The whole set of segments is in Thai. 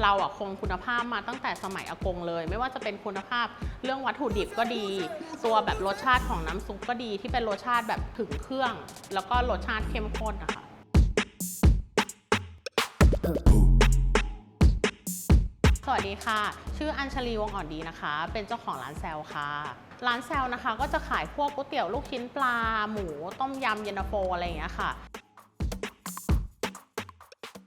เราอะคงคุณภาพมาตั้งแต่สมัยอากงเลย ไม่ว่าจะเป็นคุณภาพเรื่องวัตถุดิบก็ดี ตัวแบบรสชาติของน้ำซุปก็ดีที่เป็นรสชาติแบบถึงเครื่อง แล้วก็รสชาติเข้มข้นนะคะสวัสดีค่ะ ชื่ออัญชลีวงอ่อนดีนะคะ เป็นเจ้าของร้านแซลค่ะ ร้านแซลนะคะ ก็จะขายพวกก๋วยเตี๋ยวลูกชิ้นปลา หมูต้มยำเย็นตาโฟอะไรอย่างเงี้ยค่ะ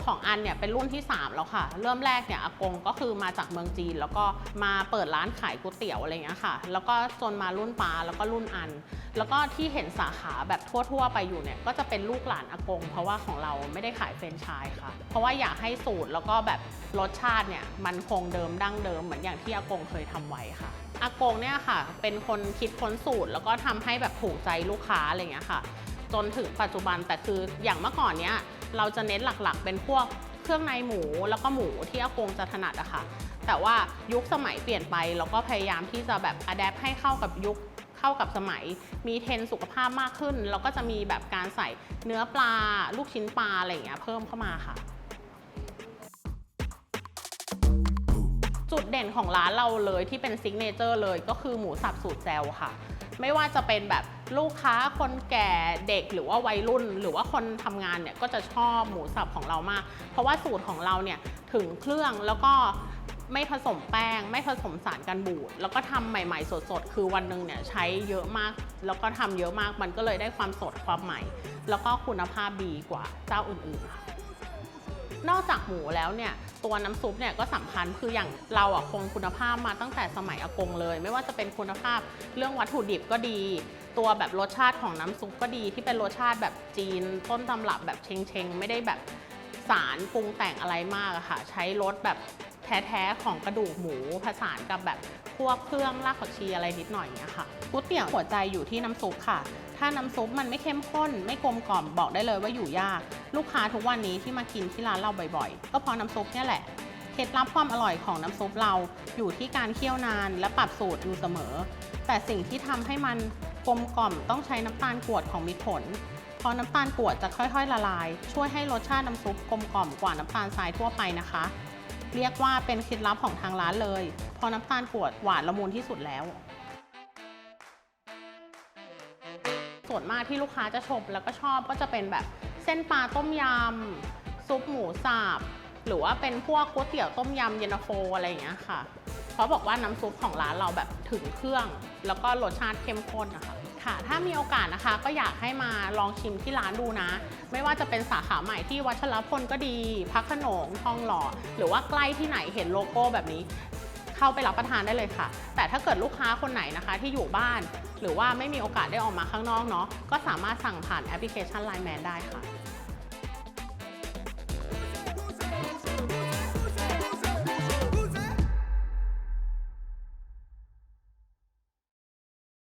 ของอันเนี่ยเป็นรุ่นที่ 3 แล้วค่ะ เริ่มแรกเนี่ยอากงก็คือมาจากเมืองจีน แล้วก็มาเปิดร้านขายก๋วยเตี๋ยวอะไรเงี้ยค่ะ แล้วก็จนมารุ่นปาแล้วก็รุ่นอัน แล้วก็ที่เห็นสาขาแบบทั่ว ๆ ไปอยู่เนี่ยก็จะเป็นลูกหลานอากง เพราะว่าของเราไม่ได้ขายเฟรนไชส์ค่ะ เพราะว่าอยากให้สูตรแล้วก็แบบรสชาติเนี่ยมันคงเดิมดั้งเดิมเหมือนอย่างที่อากงเคยทำไว้ค่ะอากงเนี่ยค่ะ เป็นคนคิดค้นสูตร แล้วก็ทำให้แบบถูกใจลูกค้าอะไรเงี้ยค่ะ จนถึงปัจจุบันแต่คืออย่างเมื่อก่อนเนี้ย เราจะเน้นหลักๆ เป็นพวกเครื่องในหมูแล้วก็หมูที่อากงจะถนัดอะค่ะ แต่ว่ายุคสมัยเปลี่ยนไปเราก็พยายามที่จะแบบอัดแอปให้เข้ากับยุคเข้ากับสมัย มีเทรนสุขภาพมากขึ้นแล้วก็จะมีแบบการใส่เนื้อปลา ลูกชิ้นปลาอะไรอย่างเงี้ยเพิ่มเข้ามาค่ะ จุดเด่นของร้านเราเลยที่เป็นซิกเนเจอร์เลยก็คือหมูสับสูตรแซลค่ะ ไม่ว่าจะเป็นแบบลูกค้าคนแก่เด็กหรือว่าวัยรุ่น หรือว่าคนทำงานเนี่ยก็จะชอบหมูสับของเรามาก เพราะว่าสูตรของเราเนี่ยถึงเครื่องแล้วก็ไม่ผสมแป้ง ไม่ผสมสารกันบูด แล้วก็ทำใหม่ ๆ สดๆ คือวันหนึ่งเนี่ยใช้เยอะมาก แล้วก็ทำเยอะมากมันก็เลยได้ความสดความใหม่ แล้วก็คุณภาพดีกว่าเจ้าอื่นๆค่ะ นอกจากหมูแล้วเนี่ยตัวน้ำซุปเนี่ยก็สำคัญคืออย่างเราอะคงคุณภาพมาตั้งแต่สมัยอากงเลย ไม่ว่าจะเป็นคุณภาพเรื่องวัตถุดิบก็ดี ตัวแบบรสชาติของน้ำซุปก็ดีที่เป็นรสชาติแบบจีน ต้นตำรับแบบเชงเชงไม่ได้แบบสารปรุงแต่งอะไรมากอะค่ะ ใช้รสแบบ แท้ๆของกระดูกหมูผสานกับแบบพวกเครื่องรากผักชีอะไรนิดหน่อยเงี้ยค่ะก๋วยเตี๋ยวหัวใจอยู่ที่น้ำซุปค่ะ ถ้าน้ำซุปมันไม่เข้มข้น ไม่กลมกล่อมบอกได้เลยว่าอยู่ยาก ลูกค้าทุกวันนี้ที่มากินที่ร้านเราบ่อยๆ ก็เพราะน้ำซุปเนี่ยแหละเคล็ดลับความอร่อยของน้ำซุปเราอยู่ที่การเคี่ยวนานและปรับสูตรอยู่เสมอ แต่สิ่งที่ทำให้มันกลมกล่อมต้องใช้น้ำตาลกรวดของมิตรผลเพราะน้ำตาลกรวดจะค่อยๆ ละลาย ช่วยให้รสชาติน้ำซุปกลมกล่อมกว่าน้ำตาลทรายทั่วไปนะคะ เรียกว่าเป็นเคล็ดลับของทางร้านเลยพราะน้ำตาลกรวดหวานละมุนที่สุดแล้ว ส่วนมากที่ลูกค้าจะชมแล้วก็ชอบก็จะเป็นแบบเส้นปลาต้มยำซุปหมูสับหรือว่าเป็นพวกก๋วยเตี๋ยวต้มยำเย็นตาโฟอะไรอย่างเงี้ยค่ะ เพราะบอกว่าน้ำซุปของร้านเราแบบถึงเครื่อง แล้วก็รสชาติเข้มข้นนะคะ ค่ะ ถ้ามีโอกาสนะคะก็อยากให้มาลองชิมที่ร้านดูนะ ไม่ว่าจะเป็นสาขาใหม่ที่วัชรพลก็ดี พักขนงทองหล่อ หรือว่าใกล้ที่ไหนเห็นโลโก้แบบนี้ เข้าไปรับประทานได้เลยค่ะ แต่ถ้าเกิดลูกค้าคนไหนนะคะที่อยู่บ้าน หรือว่าไม่มีโอกาสได้ออกมาข้างนอกเนาะก็สามารถสั่งผ่านแอปพลิเคชัน Line Man ได้ค่ะ